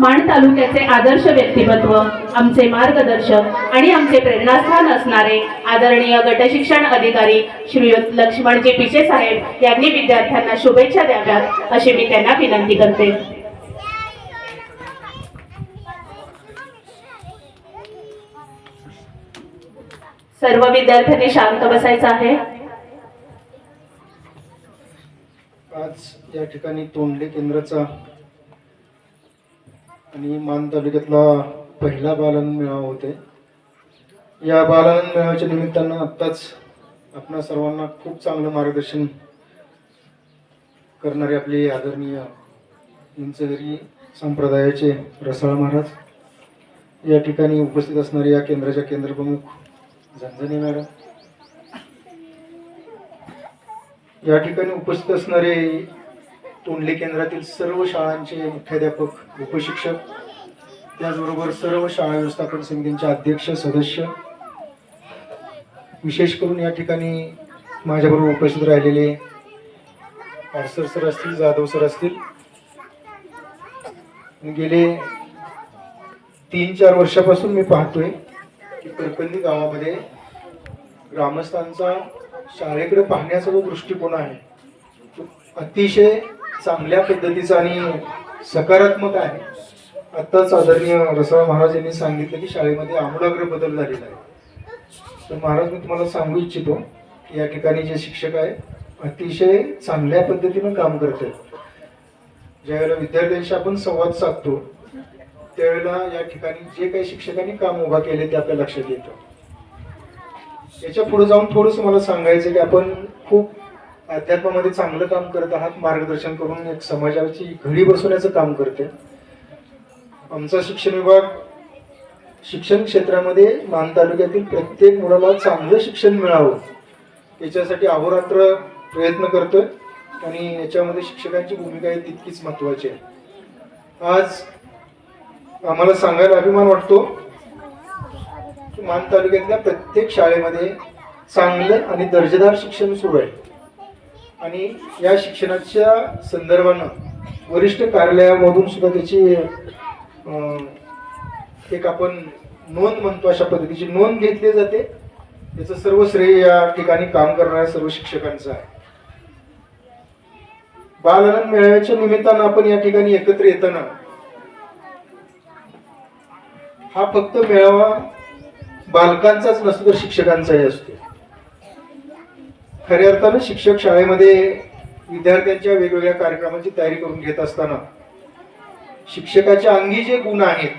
माण तालुक्याचे आदर्श व्यक्तिमत्व आमचे मार्गदर्शक आणि आमचे प्रेरणास्थान असणारे आदरणीय गटशिक्षण अधिकारी श्री लक्ष्मणजी पिचे साहेब यांनी विद्यार्थ्यांना शुभेच्छा द्याव्यात अशी मी त्यांना विनंती करते. सर्व विद्यार्थ्यांनी शांत बसायचं आहे. आज या ठिकाणी तोंडले केंद्राचा आणि मान तालुक्यातला पहिला बालन मेळावा होते. या बालन मेळाव्याच्या निमित्तानं आत्ताच आपणा सर्वांना खूप चांगलं मार्गदर्शन करणारे आपले आदरणीय इंचगरी संप्रदायाचे रसाळ महाराज या ठिकाणी उपस्थित असणारे या केंद्राच्या केंद्रप्रमुख झंझणे मॅडम या ठिकाणी उपस्थित असणारे तोंडले केंद्रातील सर्व शाळांचे मुख्याध्यापक उपशिक्षक त्याचबरोबर सर्व शाळा व्यवस्थापन समितींचे अध्यक्ष सदस्य विशेष करून या ठिकाणी माझ्याबरोबर उपस्थित राहिलेले आडसर सर असतील जाधव सर असतील. गेले तीन चार वर्षापासून मी पाहतोय की करकंदी गावामध्ये ग्रामस्थांचा शाळेकडे पाहण्याचा जो दृष्टिकोन आहे तो अतिशय चांगल्या पद्धतीचा आणि सकारात्मक आहे. आत्ताच आदरणीय रसाळ महाराज यांनी सांगितलं की शाळेमध्ये आमूलाग्र बदल झालेला आहे. तर महाराज मी तुम्हाला सांगू इच्छितो की या ठिकाणी जे शिक्षक आहे अतिशय चांगल्या पद्धतीनं काम करत आहेत. ज्यावेळेला विद्यार्थ्यांशी आपण संवाद साधतो त्यावेळेला या ठिकाणी जे काही शिक्षकांनी काम उभा केले ते आपल्या लक्षात येतं. याच्यापुढे जाऊन थोडंसं मला सांगायचं की आपण खूप अध्यात्मामध्ये चांगलं काम करत आहात मार्गदर्शन करून एक समाजाची घडी बसवण्याचं काम करते. आमचा शिक्षण विभाग शिक्षण क्षेत्रामध्ये मान तालुक्यातील प्रत्येक मुलाला चांगलं शिक्षण मिळावं याच्यासाठी अहोरात्र प्रयत्न करतोय आणि याच्यामध्ये शिक्षकांची भूमिका आहे तितकीच महत्वाची आहे. आज आम्हाला सांगायला अभिमान वाटतो की मान तालुक्यातल्या प्रत्येक शाळेमध्ये चांगलं आणि दर्जेदार शिक्षण सुरू आहे. आणि या शिक्षणाच्या संदर्भानं वरिष्ठ कार्यालयामधून सुद्धा त्याची एक आपण नोंद म्हणतो अशा पद्धतीची नोंद घेतली जाते. त्याचं सर्व श्रेय या ठिकाणी काम करणाऱ्या सर्व शिक्षकांचं आहे. बालनंद मेळाव्याच्या निमित्तानं आपण या ठिकाणी एकत्र येताना हा फक्त मेळावा बालकांचाच नसतो तर शिक्षकांचाही असतो. खऱ्या अर्थानं शिक्षक शाळेमध्ये विद्यार्थ्यांच्या वेगवेगळ्या कार्यक्रमांची तयारी करून घेत असताना शिक्षकाच्या अंगी जे गुण आहेत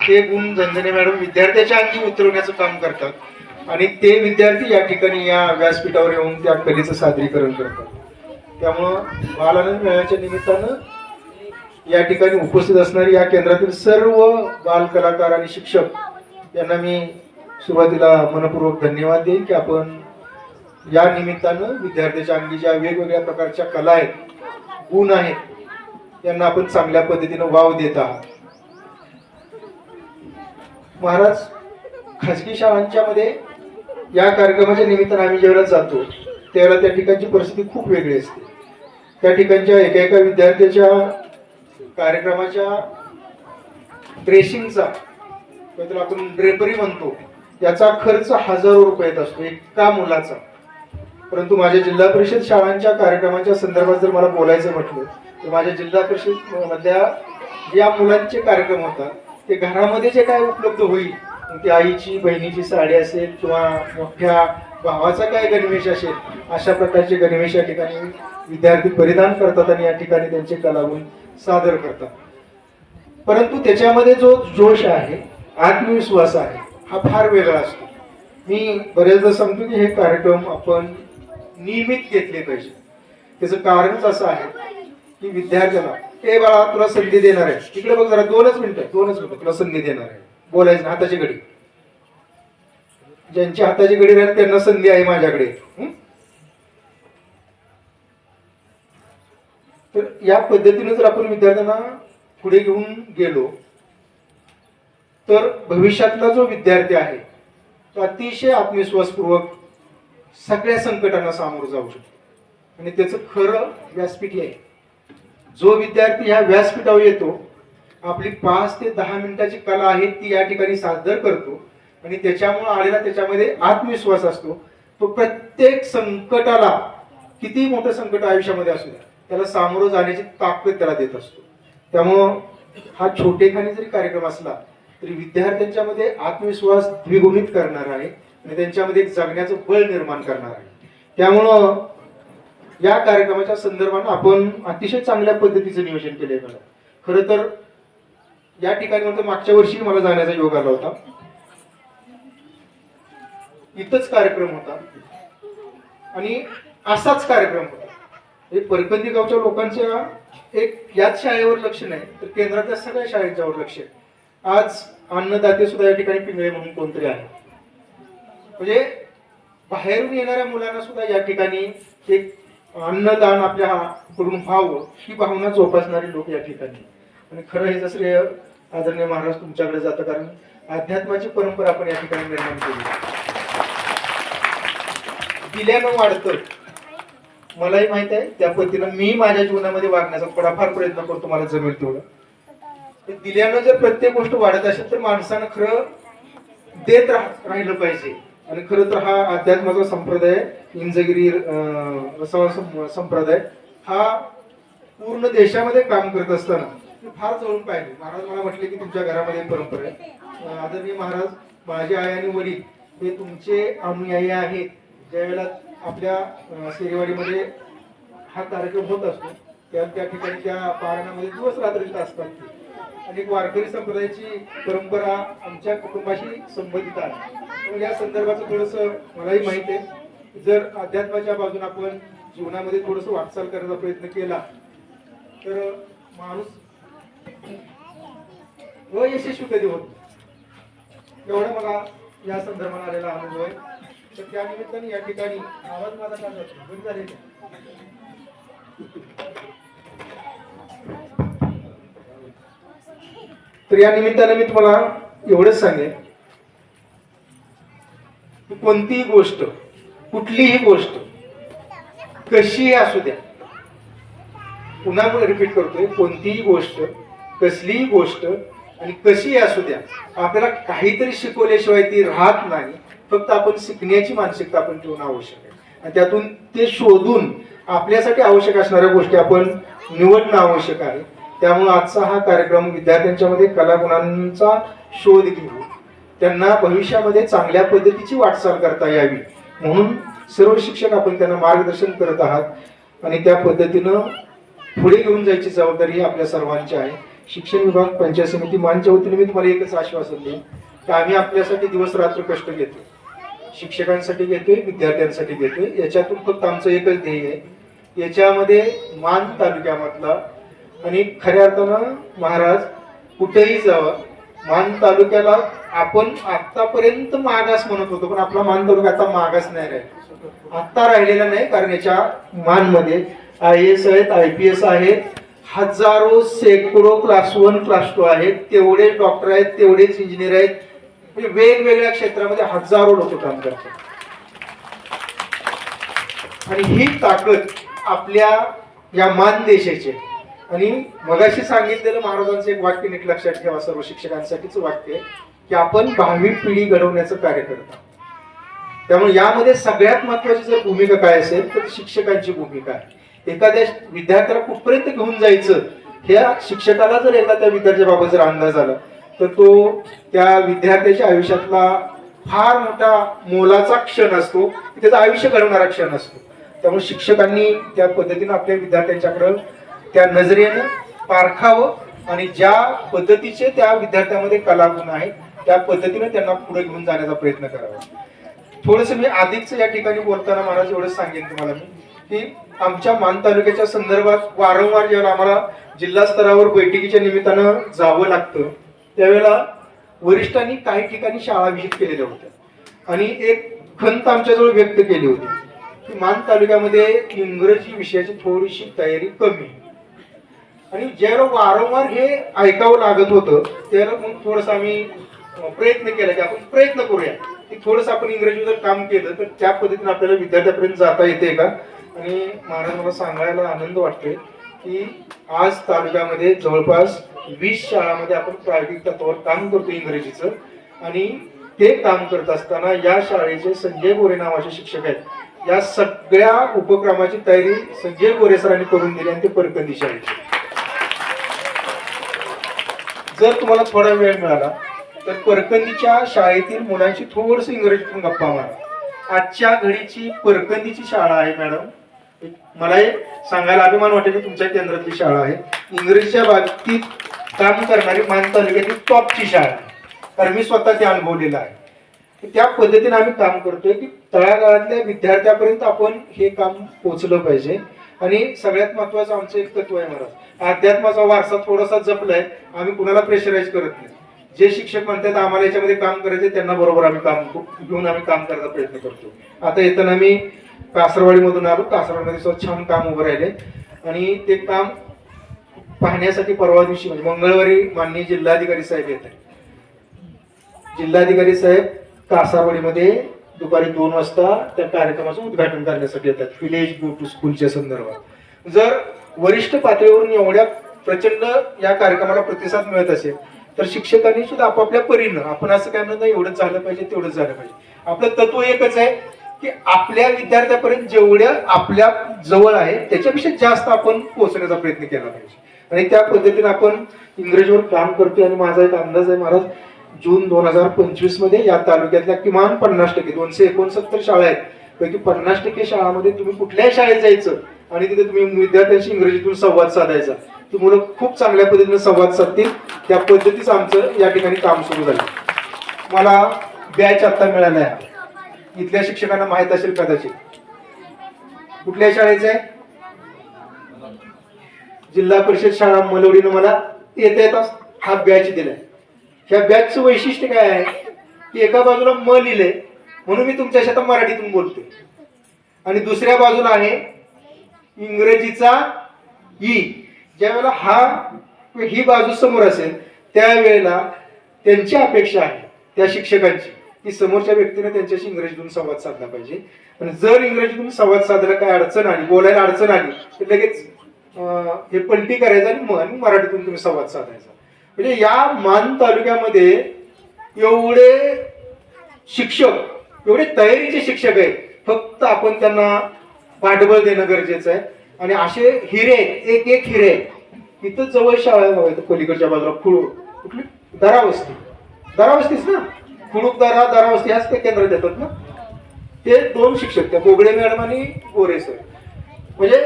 ते गुण झंझने मॅडम विद्यार्थ्याच्या अंगी उतरवण्याचं काम करतात आणि ते विद्यार्थी या ठिकाणी या व्यासपीठावर येऊन त्या कलेचं सादरीकरण करतात. त्यामुळं बालानंद मेळ्याच्या निमित्तानं या ठिकाणी उपस्थित असणारी या केंद्रातील सर्व बाल कलाकार आणि शिक्षक यांना मी सुरुवातीला मनपूर्वक धन्यवाद देईन की आपण या निमित्तानं विद्यार्थ्याच्या अंगी ज्या वेगवेगळ्या प्रकारच्या कला आहेत गुण आहेत यांना आपण चांगल्या पद्धतीनं वाव देत आहात. महाराज खाजगी शाळांच्या मध्ये या कार्यक्रमाच्या निमित्तानं आम्ही ज्यावेळेला जातो त्यावेळेला त्या ठिकाणची परिस्थिती खूप वेगळी असते. त्या ठिकाणच्या एका एका विद्यार्थ्याच्या कार्यक्रमाच्या ड्रेसिंगचा आपण ड्रेपरी म्हणतो याचा खर्च हजारो रुपयात असतो एका मुलाचा. परंतु माझ्या जिल्हा परिषद शाळांच्या कार्यक्रमाच्या संदर्भात जर मला बोलायचं म्हटलं तर माझ्या जिल्हा परिषद मधल्या ज्या मुलांचे कार्यक्रम होतात ते घरामध्ये जे काय उपलब्ध होईल ती आईची बहिणीची साडी असेल किंवा मोठ्या भावाचा काय गणवेश असेल अशा प्रकारचे गणवेश या ठिकाणी विद्यार्थी परिधान करतात आणि या ठिकाणी त्यांचे कलागुण सादर करतात. परंतु त्याच्यामध्ये जो जोश आहे आत्मविश्वास आहे हा फार वेगळा असतो. मी बरेचदा सांगतो की हे कार्यक्रम आपण नियमित घेतले पाहिजे. त्याचं कारणच असं आहे की विद्यार्थ्याला ए बाळा तुला संधी देणार आहे. तिकडे बघ जरा दोनच मिनिटं दोनच मिनिटं तुला संधी देणार आहे. बोलायचं ना, हाताची घडी. ज्यांची हाताची घडी राहील त्यांना संधी आहे माझ्याकडे. तर या पद्धतीने जर आपण विद्यार्थ्यांना पुढे घेऊन गेलो तर भविष्यातला जो विद्यार्थी आहे तो अतिशय आत्मविश्वासपूर्वक सगळ्या संकटांना सामोरं जाऊ शकतो. आणि त्याचं खरं व्यासपीठ हे आहे. जो विद्यार्थी ह्या व्यासपीठावर येतो आपली पाच ते दहा मिनिटाची कला आहे ती या ठिकाणी सादर करतो. आणि त्याच्यामुळे आलेला त्याच्यामध्ये आत्मविश्वास असतो. तो प्रत्येक संकटाला किती मोठं संकट आयुष्यामध्ये असू द्या त्याला सामोरं जाण्याची ताकद त्याला देत असतो. त्यामुळं हा छोटेखानी जरी कार्यक्रम असला तरी विद्यार्थ्यांच्यामध्ये आत्मविश्वास द्विगुणित करणार आहे. आणि त्यांच्यामध्ये एक जगण्याचं बळ निर्माण करणार आहे. त्यामुळं या कार्यक्रमाच्या संदर्भानं आपण अतिशय चांगल्या पद्धतीचं नियोजन केलंय मला खरं तर या ठिकाणी म्हणतो मागच्या वर्षी मला जाण्याचा योग आला होता. इथंच कार्यक्रम होता. आणि असाच कार्यक्रम होता. हे परकंदी गावच्या लोकांच्या एक याच शाळेवर लक्ष नाही तर केंद्रातल्या सगळ्या शाळेच्यावर लक्ष आहे. आज अन्नदाते सुद्धा या ठिकाणी पिंगळे म्हणून कोणतरी आहे म्हणजे बाहेरून येणाऱ्या मुलांना सुद्धा या ठिकाणी एक अन्नदान आपल्या करून व्हावं ही भावना जोपासणारे लोक या ठिकाणी. आणि खरं हे श्रेय आदरणीय महाराज तुमच्याकडे जातं कारण अध्यात्माची परंपरा आपण या ठिकाणी निर्माण केली. दिल्यानं वाढतं. मलाही माहीत आहे त्या पद्धतीनं मी माझ्या जीवनामध्ये वागण्याचा थोडाफार प्रयत्न करतो मला जमेल तेवढं. दिल्यानं जर प्रत्येक गोष्ट वाढत असेल तर माणसानं खरं देत राह- राहिलं पाहिजे. आणि खरं तर हा अध्यात्माचा संप्रदाय इंजगिरी रसावा सं- संप्रदाय हा पूर्ण देशामध्ये काम करत असताना मी फार जवळून पाहिले. महाराज मला म्हटले की तुमच्या घरामध्ये परंपरा आहे. आदरणीय महाराज माझे आई आणि वडील हे तुमचे अनुयायी आहेत. ज्यावेळेला आपल्या सेरेवाडीमध्ये हा कार्यक्रम होत असतो त्या त्या ठिकाणी त्या पारणामध्ये दिवस रात्रीत असतात आणि वारकरी संप्रदायाची परंपरा आमच्या कुटुंबाशी संबंधित आहे. या संदर्भाचं थोडस मलाही माहिती आहे. जर अध्यात्माच्या बाजून आपण जीवनामध्ये थोडस वाटचाल करण्याचा प्रयत्न केला तर माणूस अयशस्वी कधी होत एवढं मला या संदर्भात आलेला अनुभव आहे. तर त्यानिमित्ताने या ठिकाणी आवाज माझा काय बंद तर या निमित्ताने मी तुम्हाला एवढंच सांगेन कोणतीही गोष्ट कुठलीही गोष्ट कशीही असू द्या पुन्हा रिपीट करतोय कोणतीही गोष्ट कसलीही गोष्ट आणि कशीही असू द्या आपल्याला काहीतरी शिकवल्याशिवाय ती राहत नाही. फक्त आपण शिकण्याची मानसिकता आपण ठेवणं आवश्यक आहे. आणि त्यातून ते शोधून आपल्यासाठी आवश्यक असणाऱ्या गोष्टी आपण निवडणं आवश्यक आहे. त्यामुळे आजचा हा कार्यक्रम विद्यार्थ्यांच्या मध्ये कलागुणांचा शोध घेऊ त्यांना भविष्यामध्ये चांगल्या पद्धतीची वाटचाल करता यावी. म्हणून सर्व शिक्षक आपण त्यांना मार्गदर्शन करत आहात आणि त्या पद्धतीनं पुढे घेऊन जायची जबाबदारी ही आपल्या सर्वांची आहे. शिक्षण विभाग पंचायत समिती मानच्या वतीने मी तुम्हाला एकच आश्वासन देईन की आम्ही आपल्यासाठी दिवस रात्र कष्ट घेतो शिक्षकांसाठी घेतोय विद्यार्थ्यांसाठी घेतोय. याच्यातून फक्त आमचं एकच ध्येय आहे. याच्यामध्ये मान तालुक्यामधला आणि खऱ्या अर्थानं महाराज कुठेही जावं मान तालुक्याला आपण आतापर्यंत मागास म्हणत होतो पण आपला मान तालुका आता मागास नाही राहिला. आता राहिलेला नाही कारण याच्या मानमध्ये आय एस आहेत आय पी एस आहेत हजारो शेकडो क्लास वन क्लास टू आहेत तेवढेच डॉक्टर आहेत तेवढेच इंजिनियर आहेत. म्हणजे वेगवेगळ्या क्षेत्रामध्ये हजारो लोक काम करतात. आणि ही ताकद आपल्या या मान देशाची आहे. आणि मगाशी सांगितलेलं महाराजांचं एक वाक्य नीट लक्षात ठेवा सर्व शिक्षकांसाठीच वाक्य आहे की आपण भावी पिढी घडवण्याचं कार्य करत. आहोत त्यामुळे यामध्ये सगळ्यात महत्वाची जर भूमिका काय असेल तर शिक्षकांची भूमिका आहे. एखाद्या विद्यार्थ्याला कुठपर्यंत घेऊन जायचं ह्या शिक्षकाला जर एकदा त्या विद्यार्थ्याबाबत जर अंदाज आला तर तो त्या विद्यार्थ्याच्या आयुष्यातला फार मोठा मोलाचा क्षण असतो त्याचं आयुष्य घडवणारा क्षण असतो. त्यामुळे शिक्षकांनी त्या पद्धतीनं आपल्या विद्यार्थ्यांच्याकडं त्या नजरेनं पारखावं आणि ज्या पद्धतीचे त्या विद्यार्थ्यामध्ये कलागुण आहेत त्या पद्धतीने त्यांना पुढे घेऊन जाण्याचा प्रयत्न करावा. थोडस मी आधीच या ठिकाणी बोलताना महाराज एवढंच सांगेन तुम्हाला मी की आमच्या मान तालुक्याच्या संदर्भात वारंवार जेव्हा आम्हाला जिल्हा स्तरावर बैठकीच्या निमित्तानं जावं लागतं त्यावेळेला वरिष्ठांनी काही ठिकाणी शाळा विजिट केलेल्या होत्या. आणि एक खंत आमच्याजवळ व्यक्त केली होती की मान तालुक्यामध्ये इंग्रजी विषयाची थोडीशी तयारी कमी आणि ज्याला वारंवार हे ऐकावं लागत होतं त्याला मग थोडस आम्ही प्रयत्न केला की आपण प्रयत्न करूया. की थोडस आपण इंग्रजी जर काम केलं तर त्या पद्धतीने आपल्याला विद्यार्थ्यापर्यंत जाता येते का? आणि महाराज मला सांगायला आनंद वाटतोय की आज तालुक्यामध्ये जवळपास वीस शाळामध्ये आपण प्रायोगिक तत्वावर काम करतो इंग्रजीचं. आणि ते काम करत असताना या शाळेचे संजय गोरे नावाचे शिक्षक आहेत. या सगळ्या उपक्रमाची तयारी संजय गोरे सरांनी करून दिली आणि ते परकंदी शाळेची. जर तुम्हाला थोडा वेळ मिळाला तर परकंदीच्या शाळेतील मुलांशी थोडस इंग्रजीतून गप्पा मारा. आजच्या घडीची परकंदीची शाळा आहे मॅडम. मला हे सांगायला अभिमान वाटेल की तुमच्या केंद्रातली शाळा आहे. इंग्रजीच्या बाबतीत काम करणारी मान तालुक्यातील टॉपची शाळा आहे. कारण मी स्वतः ते अनुभवलेलं आहे. त्या पद्धतीने आम्ही काम करतोय की तळागाळातल्या विद्यार्थ्यापर्यंत आपण हे काम पोचलं पाहिजे. आणि सगळ्यात महत्वाचं आमचं एक तत्व आहे महाराज अध्यात्माचा वारसा थोडासा जपलाय आम्ही कुणाला प्रेशराईज करत नाही. जे शिक्षक म्हणतात आम्हाला याच्यामध्ये काम करायचे त्यांना बरोबर आम्ही काम घेऊन आम्ही काम करायचा प्रयत्न करतो. आता येताना मी कासरवाडीमधून आलो कासरवाडीमध्ये सुद्धा छान काम उभं राहिले आणि ते काम पाहण्यासाठी परवा दिवशी म्हणजे मंगळवारी माननीय जिल्हाधिकारी साहेब येत आहेत. जिल्हाधिकारी साहेब कासारवाडीमध्ये दुपारी दोन वाजता त्या कार्यक्रमाचं उद्घाटन करण्यासाठी येतात विलेज गो टू स्कूलच्या संदर्भात. जर वरिष्ठ पातळीवरून एवढ्या प्रचंड या कार्यक्रमाला प्रतिसाद मिळत असेल तर शिक्षकांनी सुद्धा आपापल्या परीनं आपण असं काय म्हणत नाही एवढंच झालं पाहिजे तेवढंच झालं पाहिजे. आपलं तत्व एकच आहे की आपल्या विद्यार्थ्यापर्यंत जेवढ्या आपल्या जवळ आहे त्याच्यापेक्षा जास्त आपण पोहोचण्याचा प्रयत्न केला पाहिजे. आणि त्या पद्धतीने आपण इंग्रजीवर काम करतोय आणि माझा एक अंदाज आहे महाराज जून दोन हजार पंचवीसमध्ये या तालुक्यातल्या किमान पन्नास टक्के दोनशे एकोणसत्तर शाळा आहेत. पैकी पन्नास टक्के शाळामध्ये तुम्ही कुठल्याही शाळेत जायचं आणि तिथे तुम्ही विद्यार्थ्यांशी इंग्रजीतून संवाद साधायचा. ती मुलं खूप चांगल्या पद्धतीने संवाद साधतील. त्या पद्धतीच आमचं या ठिकाणी काम सुरू झालं. मला बॅच आता मिळाला आहे इथल्या शिक्षकांना माहीत असेल कदाचित. कुठल्या शाळेचं आहे? जिल्हा परिषद शाळा मलवडीनं मला येता येताच हा बॅच दिलाय. ह्या बॅचचं वैशिष्ट्य काय आहे? की एका बाजूला म लिहिलंय म्हणून मी तुमच्याशी आता मराठीतून बोलतोय. आणि दुसऱ्या बाजूला आहे इंग्रजीचा ई. ज्यावेळेला हा ही बाजू समोर असेल त्यावेळेला त्यांची अपेक्षा आहे त्या शिक्षकांची की समोरच्या व्यक्तीने त्यांच्याशी इंग्रजीतून संवाद साधला पाहिजे. आणि जर इंग्रजीतून संवाद साधायला काय अडचण आली बोलायला अडचण आली तर लगेच हे पलटी करायचं आणि मन मराठीतून तुम्ही संवाद साधायचा. म्हणजे या मान तालुक्यामध्ये एवढे शिक्षक एवढे तयारीचे शिक्षक आहेत फक्त आपण त्यांना पाठबळ देणं गरजेचं आहे. आणि असे हिरे एक एक हिरे इथं जवळ शाळा आहे पलीकडच्या बाजूला खुळू कुठली? दरावस्ती. दरावस्तीच ना? खुळूक दरा दरावस्ती ह्याच ते केंद्र देतात ना? ते दोन शिक्षक त्या बोगडे मॅडम आणि गोरे सर. म्हणजे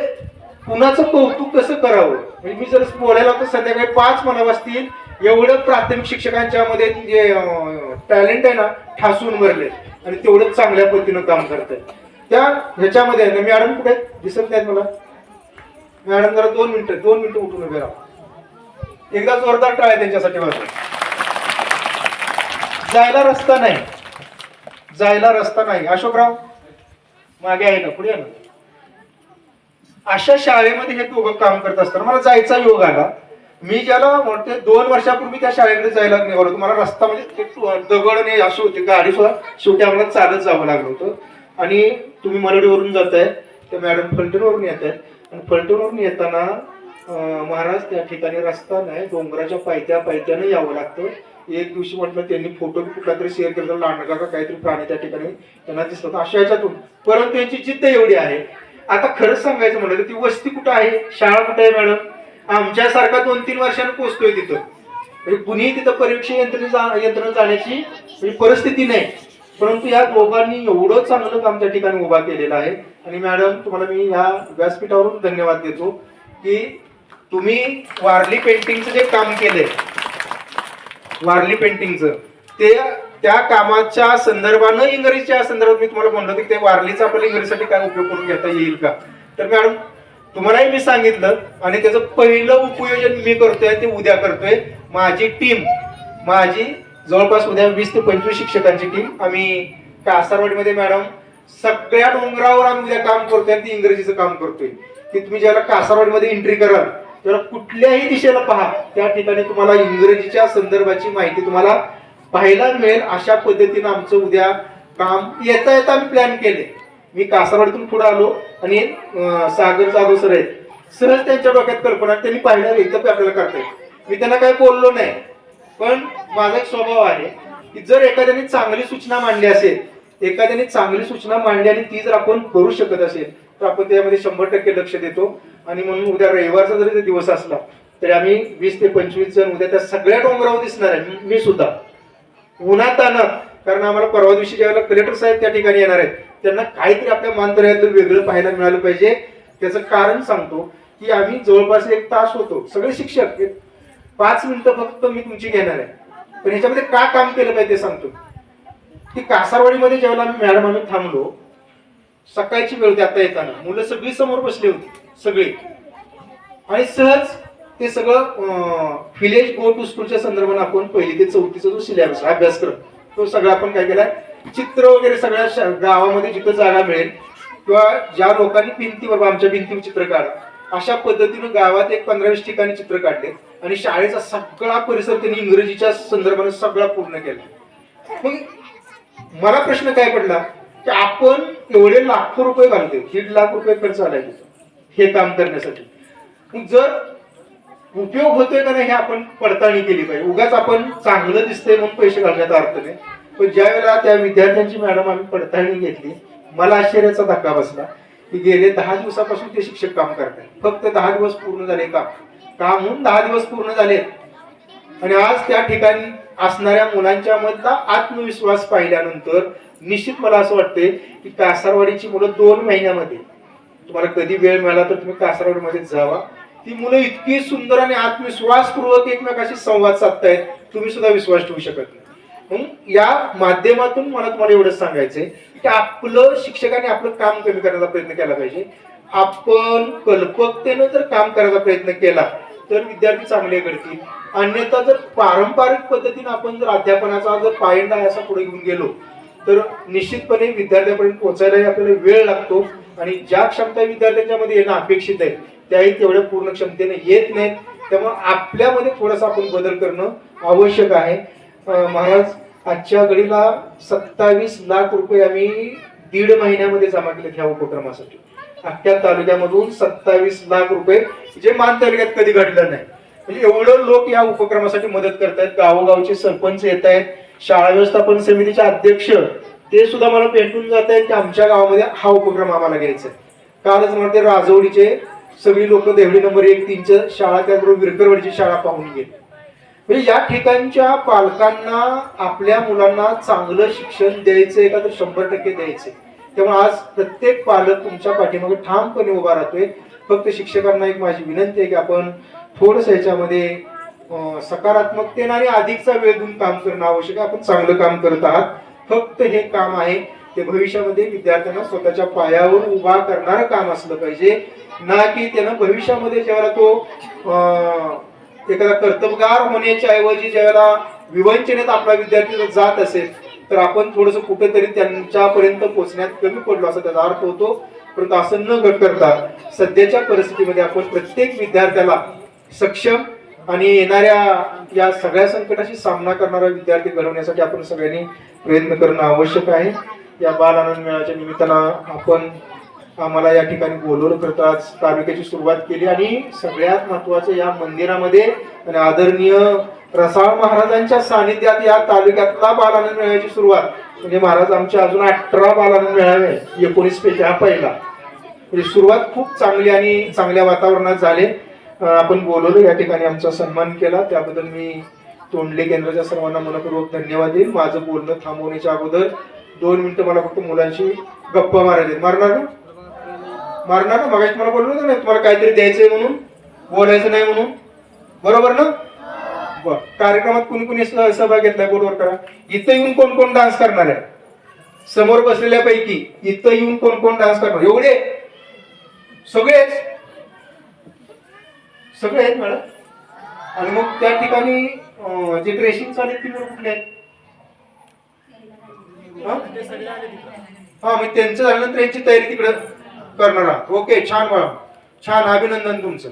कुणाचं कौतुक कसं करावं? म्हणजे मी जर बोलायला तर संध्याकाळी पाच मला वाजतील एवढं प्राथमिक शिक्षकांच्या मध्ये जे टॅलेंट आहे ना ठासून भरले आणि तेवढं चांगल्या पद्धतीनं काम करतात त्या ह्याच्यामध्ये आहे ना मॅडम कुठे दिसत नाहीत मला. मॅडम जरा दोन मिनिटं दोन मिनिटं उठून उभे राहा. एकदा जोरदार टाळ्या त्यांच्यासाठी वाजवा. जायला रस्ता नाही. जायला रस्ता नाही. अशोकराव मागे आहे ना पुढे आहे ना. अशा शाळेमध्ये हे दोघं काम करत असताना मला जायचा योग आला. मी ज्याला म्हणते दोन वर्षापूर्वी त्या शाळेकडे जायला निघालो होतो मला रस्ता म्हणजे दगड नाही अशी होती गाडी सुद्धा शेवटी आम्हाला चालत जावं लागलं होतं. आणि तुम्ही मराठीवरून जाताय तर मॅडम फलटणवरून येत आहेत आणि फलटणवरून येताना महाराज त्या ठिकाणी रस्ता नाही डोंगराच्या पायथ्या पायथ्यानं यावं लागतं. एक दिवशी म्हटलं त्यांनी फोटो कुठला तरी शेअर केला लांडगा का काहीतरी प्राणी त्या ठिकाणी त्यांना दिसतात अशा याच्यातून परंतु यांची जिद्द एवढी आहे. आता खरंच सांगायचं म्हणलं तर ती वस्ती कुठं आहे? शाळा कुठं आहे मॅडम? आमच्यासारखा दोन तीन वर्षानं पोचतोय तिथं. म्हणजे कुणीही तिथं परीक्षा यंत्रणा जा- यंत्रणा जाण्याची म्हणजे परिस्थिती नाही. परंतु या दोघांनी एवढं चांगलं काम त्या ठिकाणी उभा केलेलं आहे. आणि मॅडम तुम्हाला मी ह्या व्यासपीठावरून धन्यवाद देतो की तुम्ही वारली पेंटिंगचं जे काम केलंय वारली पेंटिंगचं ते त्या कामाच्या संदर्भानं इंग्रजीच्या संदर्भात मी तुम्हाला म्हणलं की ते वारलीचा आपण इंग्रजीसाठी काय उपयोग करून घेता येईल का? तर मॅडम तुम्हालाही मी सांगितलं आणि त्याचं पहिलं उपयोजन मी करतोय ते उद्या करतोय. माझी टीम माझी जवळपास उद्या वीस ते पंचवीस शिक्षकांची टीम आम्ही कासारवाडीमध्ये मॅडम सगळ्या डोंगरावर आम्ही उद्या काम करतोय आणि ती इंग्रजीचं काम करतोय. की तुम्ही ज्याला कासारवाडीमध्ये एंट्री कराल तेव्हा कुठल्याही दिशेला पहा. त्या ठिकाणी तुम्हाला इंग्रजीच्या संदर्भाची माहिती तुम्हाला पाहायला मिळेल. अशा पद्धतीनं आमचं उद्या काम येता येता आम्ही प्लॅन केले. मी कासारवाडीतून पुढे आलो आणि सागर जाधव सर आहेत. सहज त्यांच्या डोक्यात कल्पना त्यांनी पाहिलं एकदम आपल्याला करता मी त्यांना काही बोललो नाही. पण माझा एक स्वभाव आहे की जर एखाद्याने चांगली सूचना मांडली असेल एखाद्याने चांगली सूचना मांडली आणि ती जर आपण करू शकत असेल तर आपण त्यामध्ये शंभर टक्के लक्ष देतो. आणि म्हणून उद्या रविवारचा जरी दिवस असला तरी आम्ही वीस ते पंचवीस जण उद्या त्या सगळ्या डोंगरावर दिसणार आहे. मी- सुद्धा. उन्हात आणत कारण आम्हाला परवा दिवशी ज्यावेळेला कलेक्टर साहेब त्या ठिकाणी येणार आहेत त्यांना काहीतरी आपल्या मानतऱ्यातलं वेगळं पाहायला मिळालं पाहिजे. त्याचं कारण सांगतो की आम्ही जवळपास एक तास होतो. सगळे शिक्षक पाच मिनिटं फक्त मी तुमची घेणार आहे. पण ह्याच्यामध्ये का काम केलं पाहिजे ते सांगतो. की कासारवाडीमध्ये जेव्हा आम्ही मॅडम आम्ही थांबलो सकाळची वेळ होती आता येताना. मुलं सगळी समोर बसली होती सगळी. आणि सहज ते सगळं विलेज गो टू स्कूलच्या संदर्भात आपण पहिली ते चौथीचा जो सिलेबस अभ्यासक्रम तो सगळा आपण काय केलाय? चित्र वगैरे सगळ्या श- गावामध्ये जिथं जागा मिळेल किंवा ज्या लोकांनी भिंतीवर आमच्या भिंतीवर चित्र काढा अशा पद्धतीनं गावात एक पंधरा वीस ठिकाणी चित्र काढले आणि शाळेचा सगळा परिसर त्यांनी इंग्रजीच्या संदर्भाने सगळा पूर्ण केला. मग मला प्रश्न काय पडला? की आपण एवढे लाखो रुपये घालतोय दीड लाख रुपये खर्च आलाय. हे काम करण्यासाठी. मग जर उपयोग होतोय का नाही हे आपण पडताळणी केली पाहिजे. उगाच आपण चांगलं दिसतंय म्हणून पैसे घालण्याचा अर्थ नाही. पण ज्या वेळेला त्या विद्यार्थ्यांची मॅडम आम्ही पडताळणी घेतली मला आश्चर्याचा धक्का बसला. की गेले दहा दिवसापासून ते शिक्षक काम करतात फक्त दहा दिवस पूर्ण झाले काम काम होऊन दहा दिवस पूर्ण झाले? आणि आज त्या ठिकाणी असणाऱ्या मुलांच्या मधला आत्मविश्वास पाहिल्यानंतर निश्चित मला असं वाटतंय की कासारवाडीची मुलं दोन महिन्यामध्ये तुम्हाला कधी वेळ मिळाला तर तुम्ही कासारवाडीमध्ये जावा. ती मुलं इतकी सुंदर आणि आत्मविश्वासपूर्वक एकमेकाशी संवाद साधतायत तुम्ही सुद्धा विश्वास ठेवू शकत नाही. म्हणून या माध्यमातून मला तुम्हाला एवढंच सांगायचंय की आपलं शिक्षकाने आपलं काम कमी करण्याचा प्रयत्न केला पाहिजे. आपण कल्पकतेनं जर काम करायचा प्रयत्न केला तर विद्यार्थी चांगले घडतील अन्यथा जर पारंपरिक पद्धतीने आपण जर अध्यापनाचा जर पायंडा असा पुढे घेऊन गेलो तर निश्चितपणे विद्यार्थ्यापर्यंत पोहोचायलाही आपल्याला वेळ लागतो आणि ज्या क्षमता विद्यार्थ्यांच्या मध्ये येणं अपेक्षित आहे त्याही तेवढ्या पूर्ण क्षमतेने येत नाहीत. त्यामुळे आपल्यामध्ये थोडासा आपण बदल करणं आवश्यक आहे. महाराज आजच्या घडीला सत्तावीस लाख रुपये आम्ही दीड महिन्यामध्ये जमा केले ह्या उपक्रमासाठी. अख्ख्या तालुक्यामधून सत्तावीस लाख रुपये जे मान तालुक्यात कधी घडलं नाही. म्हणजे एवढं लोक या उपक्रमासाठी मदत करतायत गावोगावचे सरपंच येत आहेत शाळा व्यवस्थापन समितीचे अध्यक्ष ते सुद्धा मला भेटून जात आहेत की आमच्या गावामध्ये हा उपक्रम आम्हाला घ्यायचा आहे. कालच मला ते राजवडीचे सगळी लोक देवडी नंबर एक तीनच्या शाळा त्याचबरोबर विरकरवाडीची शाळा पाहून गेली. म्हणजे या ठिकाणच्या पालकांना आपल्या मुलांना चांगलं शिक्षण द्यायचंय का तर शंभर टक्के द्यायचंय त्यामुळे आज प्रत्येक पालक तुमच्या पाठीमागे ठामपणे उभा राहतोय. फक्त शिक्षकांना एक माझी विनंती आहे की आपण थोडस याच्यामध्ये सकारात्मकतेने आणि अधिकचा वेळ देऊन काम करणं आवश्यक आहे. आपण चांगलं काम करत आहात. फक्त हे काम आहे ते भविष्यामध्ये विद्यार्थ्यांना स्वतःच्या पायावर उभा करणारं काम असलं पाहिजे. ना की त्यानं भविष्यामध्ये जेव्हा तो एखादा कर्तबगार होण्याच्या ऐवजी ज्यावेळेला विवंचनेत आपला विद्यार्थी जर जात असेल तर आपण थोडस कुठेतरी त्यांच्यापर्यंत पोहोचण्यात कमी पडलो असा त्याचा अर्थ होतो. परंतु असं न घट करता सध्याच्या परिस्थितीमध्ये आपण प्रत्येक विद्यार्थ्याला सक्षम आणि येणाऱ्या या सगळ्या संकटाशी सामना करणारा विद्यार्थी घडवण्यासाठी आपण सगळ्यांनी प्रयत्न करणं आवश्यक आहे. या बाल आनंद मेळाच्या निमित्तानं आपण आम्हाला या ठिकाणी बोलवलं करताच तालुक्याची सुरुवात केली आणि सगळ्यात महत्वाचं या मंदिरामध्ये आणि आदरणीय रसाळ महाराजांच्या सानिध्यात या तालुक्यातला बालानंद मेळ्याची सुरुवात. म्हणजे महाराज आमचे अजून अठरा बालानंद मेळावे एकोणीसपेक्षा हा पहिला. म्हणजे सुरुवात खूप चांगली आणि चांगल्या वातावरणात झाले. आपण बोलवलो या ठिकाणी आमचा सन्मान केला. त्याबद्दल मी तोंडले केंद्राच्या सर्वांना मनपूर्वक धन्यवाद देईन. माझं बोलणं थांबवण्याच्या अगोदर दोन मिनिटं मला फक्त मुलांशी गप्पा मारायला मारणार ना मारणार ना? मगाशी मला बोललो होतं ना तुम्हाला काहीतरी द्यायचंय म्हणून बोलायचं नाही म्हणून. बरोबर ना? बर. कार्यक्रमात कुणी कुणी सहभाग घेतलाय? बोलवर करा. इथं येऊन कोण कोण डान्स करणार आहे? समोर बसलेल्यापैकी इथं येऊन कोण कोण डान्स करणार? एवढे? सगळेच? सगळे आहेत मॅडम. आणि मग त्या ठिकाणी जे ड्रेसिंग चालेल ती कुठले आहेत? हा? मग त्यांचं झाल्यानंतर यांची तयारी तिकडं. करणार. आहात ओके छान छान अभिनंदन तुमचं.